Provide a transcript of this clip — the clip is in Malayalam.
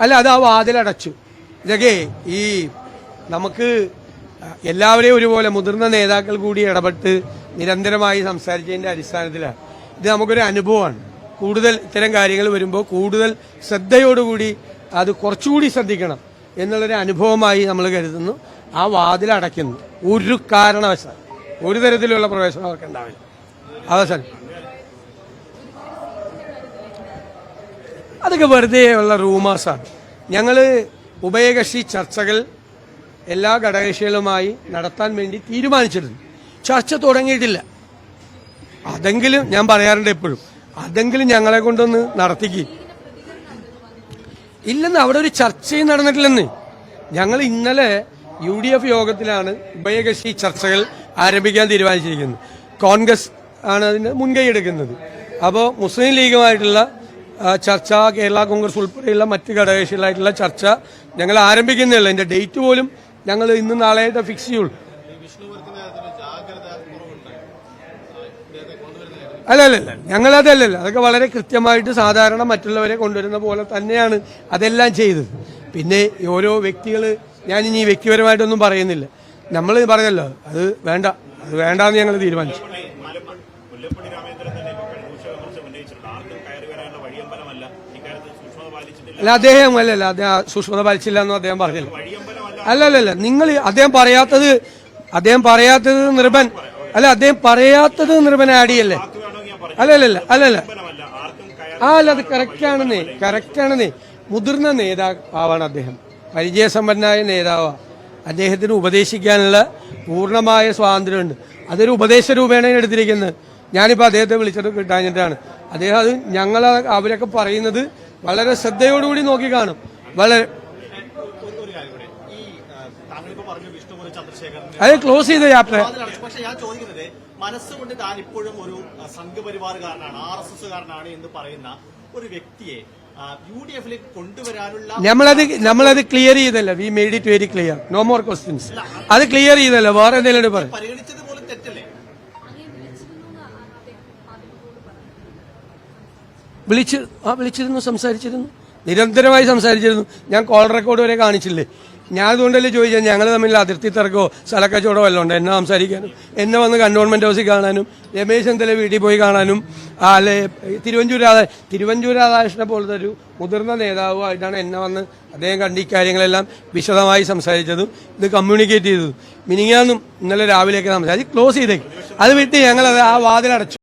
അല്ല അത് ആ വാതിലടച്ചു. ഇതൊക്കെ ഈ നമുക്ക് എല്ലാവരെയും ഒരുപോലെ മുതിർന്ന നേതാക്കൾ കൂടി ഇടപെട്ട് നിരന്തരമായി സംസാരിച്ചതിന്റെ അടിസ്ഥാനത്തിലാണ്. ഇത് നമുക്കൊരു അനുഭവമാണ്. കൂടുതൽ ഇത്തരം കാര്യങ്ങൾ വരുമ്പോൾ കൂടുതൽ ശ്രദ്ധയോടുകൂടി അത് കുറച്ചുകൂടി ശ്രദ്ധിക്കണം എന്നുള്ളൊരു അനുഭവമായി നമ്മൾ കരുതുന്നു. ആ വാതിൽ വാതിലടയ്ക്കുന്നു. ഒരു കാരണവശാൽ ഒരു തരത്തിലുള്ള പ്രവേശനം അവർക്ക് ഉണ്ടാവില്ല. അവസാനം. അതൊക്കെ വെറുതെ ഉള്ള റൂമേഴ്സാണ് ഞങ്ങൾ ഉഭയകക്ഷി ചർച്ചകൾ എല്ലാ ഘടകകക്ഷികളുമായി നടത്താൻ വേണ്ടി തീരുമാനിച്ചിരുന്നു. ചർച്ച തുടങ്ങിയിട്ടില്ല. അതെങ്കിലും ഞാൻ പറയാറുണ്ട് എപ്പോഴും. അതെങ്കിലും ഞങ്ങളെ കൊണ്ടൊന്ന് നടത്തിക്ക്. ഇല്ലെന്ന് അവിടെ ഒരു ചർച്ചയും നടന്നിട്ടില്ലെന്ന്. ഞങ്ങൾ ഇന്നലെ യു ഡി എഫ് യോഗത്തിലാണ് ഉഭയകക്ഷി ചർച്ചകൾ ആരംഭിക്കാൻ തീരുമാനിച്ചിരിക്കുന്നത്. കോൺഗ്രസ് ആണ് അതിന് മുൻകൈ എടുക്കുന്നത്. അപ്പോൾ മുസ്ലിം ലീഗുമായിട്ടുള്ള ചർച്ച കേരള കോൺഗ്രസ് ഉൾപ്പെടെയുള്ള മറ്റ് ഘടകകക്ഷികളായിട്ടുള്ള ചർച്ച ഞങ്ങൾ ആരംഭിക്കുന്നില്ല. എന്റെ ഡേറ്റ് പോലും ഞങ്ങൾ ഇന്ന് നാളെയായിട്ട് ഫിക്സ് ചെയ്യുള്ളൂ. അല്ല അല്ല അല്ല. ഞങ്ങളതല്ലല്ലോ. അതൊക്കെ വളരെ കൃത്യമായിട്ട് സാധാരണ മറ്റുള്ളവരെ കൊണ്ടുവരുന്ന പോലെ തന്നെയാണ് അതെല്ലാം ചെയ്തത്. പിന്നെ ഓരോ വ്യക്തികൾ ഞാൻ ഇനി വ്യക്തിപരമായിട്ടൊന്നും പറയുന്നില്ല. നമ്മൾ പറഞ്ഞല്ലോ അത് വേണ്ട അത് വേണ്ടാന്ന് ഞങ്ങൾ തീരുമാനിച്ചു. അല്ല അദ്ദേഹം അല്ലല്ല അദ്ദേഹം സൂക്ഷ്മത പാലിച്ചില്ല എന്ന് അദ്ദേഹം പറഞ്ഞില്ല. വഴിയമ്പലമല്ല അല്ല അല്ല അല്ല നിങ്ങൾ അദ്ദേഹം പറയാത്തത് അദ്ദേഹം പറയാത്തത് നിർബൻ അല്ല അദ്ദേഹം പറയാത്തത് നിർഭൻ ആടിയല്ലേ ചെയ്യല്ലേ അല്ലല്ല ആ അല്ല അത് കറക്റ്റാണെന്നേ കറക്റ്റാണെന്നേ മുതിർന്ന നേതാവാണ് അദ്ദേഹം. പരിചയസമ്പന്നനായ നേതാവാണ് അദ്ദേഹത്തിന് ഉപദേശിക്കാനുള്ള പൂർണമായ സ്വാതന്ത്ര്യമുണ്ട്. അതൊരു ഉപദേശ രൂപേണ എടുത്തിരിക്കുന്നത്. ഞാനിപ്പോൾ അദ്ദേഹത്തെ വിളിച്ചിട്ട് കിട്ടാഞ്ഞിട്ടാണ്. അദ്ദേഹം അത് ഞങ്ങൾ അവരൊക്കെ പറയുന്നത് വളരെ ശ്രദ്ധയോടുകൂടി നോക്കി കാണും. വളരെ അത് ക്ലോസ് ചെയ്ത ചാപ്റ്റർ പക്ഷെ ഞാൻ ചോദിക്കുന്നത് മനസ്സുകൊണ്ട് താൻ ഇപ്പോഴും ഒരു സംഘപരിവാറുകാരനാണ് ആർ എസ് എസ്സുകാരനാണ് എന്ന് പറയുന്ന ഒരു വ്യക്തിയെ യു ഡി എഫിലേക്ക് കൊണ്ടുവരാനുള്ള നമ്മളത് നമ്മളത് clear ചെയ്തല്ല? We made it very clear no more questions അത് ക്ലിയർ ചെയ്തല്ല? വേറെ എന്തെങ്കിലും പറയും. വിളിച്ച് ആ വിളിച്ചിരുന്നു സംസാരിച്ചിരുന്നു. നിരന്തരമായി സംസാരിച്ചിരുന്നു. ഞാൻ കോൾ റെക്കോർഡ് വരെ കാണിച്ചില്ലേ? ഞാൻ അതുകൊണ്ടല്ലേ ചോദിച്ചാൽ ഞങ്ങൾ തമ്മിൽ അതിർത്തി തർക്കമോ സ്ഥലക്കച്ചവടമോ എല്ലാം ഉണ്ട്? എന്നെ സംസാരിക്കാനും എന്നെ വന്ന് കണ്ടോൺമെന്റ് ഹൗസിൽ കാണാനും രമേശ് എന്തെങ്കിലും വീട്ടിൽ പോയി കാണാനും അല്ലെ തിരുവഞ്ചൂർ രാധാ തിരുവഞ്ചൂർ രാധാകൃഷ്ണനെ പോലത്തെ ഒരു മുതിർന്ന നേതാവുമായിട്ടാണ് എന്നെ വന്ന് അദ്ദേഹം കണ്ട് കാര്യങ്ങളെല്ലാം വിശദമായി സംസാരിച്ചതും ഇത് കമ്മ്യൂണിക്കേറ്റ് ചെയ്തതും. മിനിങ്ങാന്നും ഇന്നലെ രാവിലെയൊക്കെ സംസാരിച്ച് ക്ലോസ് ചെയ്തേക്കും. അത് വിട്ട് ഞങ്ങളത് ആ വാതിലടച്ചു.